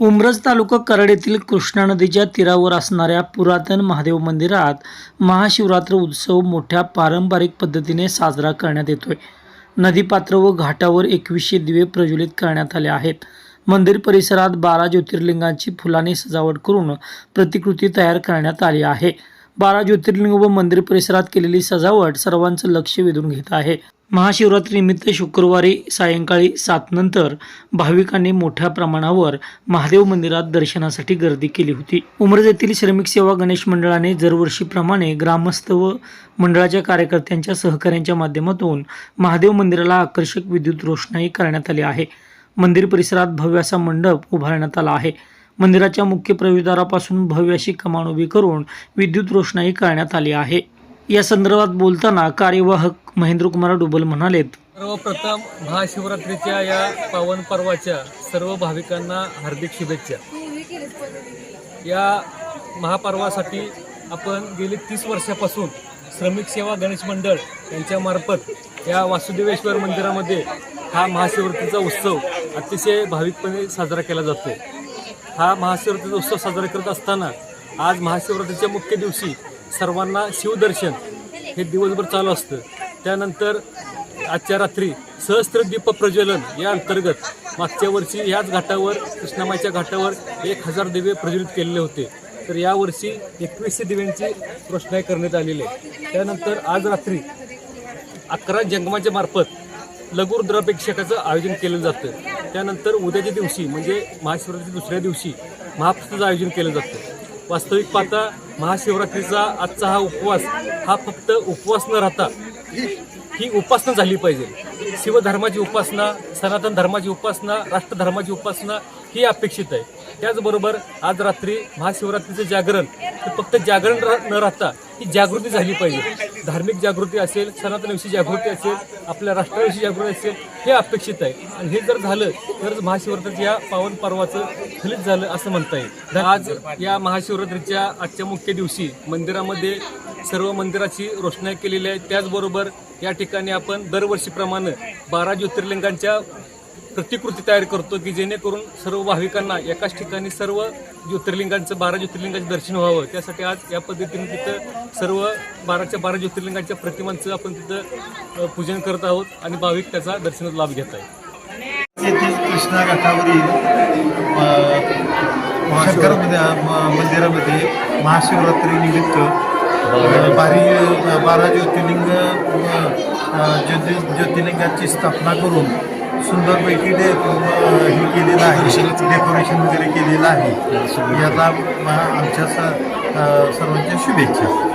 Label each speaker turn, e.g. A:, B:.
A: उमरज तालुका कराड येथील कृष्णा नदीच्या तीरावर असणाऱ्या पुरातन महादेव मंदिरात महाशिवरात्र उत्सव मोठ्या पारंपरिक पद्धतीने साजरा करण्यात येतोय. नदीपात्र व घाटावर एकवीसशे दिवे प्रज्वलित करण्यात आले आहेत. मंदिर परिसरात बारा ज्योतिर्लिंगांची फुलाने सजावट करून प्रतिकृती तयार करण्यात आली आहे. बारा ज्योतिर्लिंग व मंदिर परिसरात केलेली सजावट सर्वांचं लक्ष वेधून घेत आहे. महाशिवरात्रीनिमित्त शुक्रवारी सायंकाळी सात नंतर भाविकांनी मोठ्या प्रमाणावर महादेव मंदिरात दर्शनासाठी गर्दी केली होती. उमरज येथील श्रमिक सेवा गणेश मंडळाने दरवर्षीप्रमाणे ग्रामस्थ व मंडळाच्या कार्यकर्त्यांच्या सहकार्यांच्या माध्यमातून महादेव मंदिराला आकर्षक विद्युत रोषणाई करण्यात आली आहे. मंदिर परिसरात भव्य असा मंडप उभारण्यात आला आहे. मंदिराच्या मुख्य प्रवेशद्वारापासून भव्य अशी कमान उभी करून विद्युत रोषणाई करण्यात आली आहे. या संदर्भात बोलताना कार्यवाहक महेंद्रकुमार डुबल म्हणालेत.
B: सर्वप्रथम महाशिवरात्रीच्या या पावन पर्वाच्या सर्व भाविकांना हार्दिक शुभेच्छा. या महापर्वासाठी आपण गेली तीस वर्षापासून श्रमिक सेवा गणेश मंडळ यांच्यामार्फत या वासुदेवेश्वर मंदिरामध्ये हा महाशिवरात्रीचा उत्सव अतिशय भाविकपणे साजरा केला जातो हा महाशिवरात्रीचा उत्सव साजरा करत असताना आज महाशिवरात्रीच्या मुख्य दिवशी सर्वांना शिवदर्शन हे दिवसभर चालू असतं. त्यानंतर आजच्या रात्री सहस्त्र दीप प्रज्वलन या अंतर्गत मागच्या वर्षी याच घाटावर कृष्णामाईच्या घाटावर एक हजार दिवे प्रज्वलित केलेले होते. तर यावर्षी एकवीसशे दिव्यांची रोषणाई करण्यात आलेली आहे. त्यानंतर आज रात्री अकरा जंगमाच्या मार्फत लघुरुद्राभिषेकाचं आयोजन केलं जातं. त्यानंतर उद्याच्या दिवशी म्हणजे महाशिवरात्रीच्या दुसऱ्या दिवशी महाप्रसादाचं आयोजन केलं जातं. वास्तविक पाहता महाशिवरात्रीचा आजचा हा उपवास हा फक्त उपवास न राहता ही उपासना झाली पाहिजे. शिवधर्माची उपासना सनातन धर्माची उपासना राष्ट्रधर्माची उपासना ही अपेक्षित आहे. त्याचबरोबर आज रात्री महाशिवरात्रीचं जागरण हे फक्त जागरण रा- न राहता ही जागृती झाली पाहिजे. धार्मिक जागृती असेल सनातनविषयी जागृती असेल आपल्या राष्ट्राविषयी जागृती असेल हे अपेक्षित आहे. आणि हे जर झालं तरच महाशिवरात्रीच्या या पावन पर्वाचं फलित झालं असं म्हणता येईल. आज या महाशिवरात्रीच्या आजच्या मुख्य दिवशी मंदिरामध्ये सर्व मंदिराची रोषणाई केलेली आहे. त्याचबरोबर या ठिकाणी आपण दरवर्षीप्रमाणे बारा ज्योतिर्लिंगांच्या प्रतिकृती तयार करतो की जेणेकरून सर्व भाविकांना एकाच ठिकाणी सर्व ज्योतिर्लिंगांचं बारा ज्योतिर्लिंगाचं दर्शन व्हावं. त्यासाठी आज या पद्धतीने तिथं सर्व बाराच्या बारा ज्योतिर्लिंगांच्या प्रतिमांचं आपण तिथं पूजन करत आहोत आणि भाविक त्याचा दर्शनाचा लाभ घेत
C: आहे कृष्णा घाटावरील शंकर मंदिरामध्ये महाशिवरात्री निमित्त बारी बारा ज्योतिर्लिंग ज्योति ज्योतिर्लिंगाची स्थापना करून सुंदरपैकी डे हे केलेलं आहे. डेकोरेशन वगैरे केलेलं आहे. याचा म- आमच्या सर्वांच्या शुभेच्छा.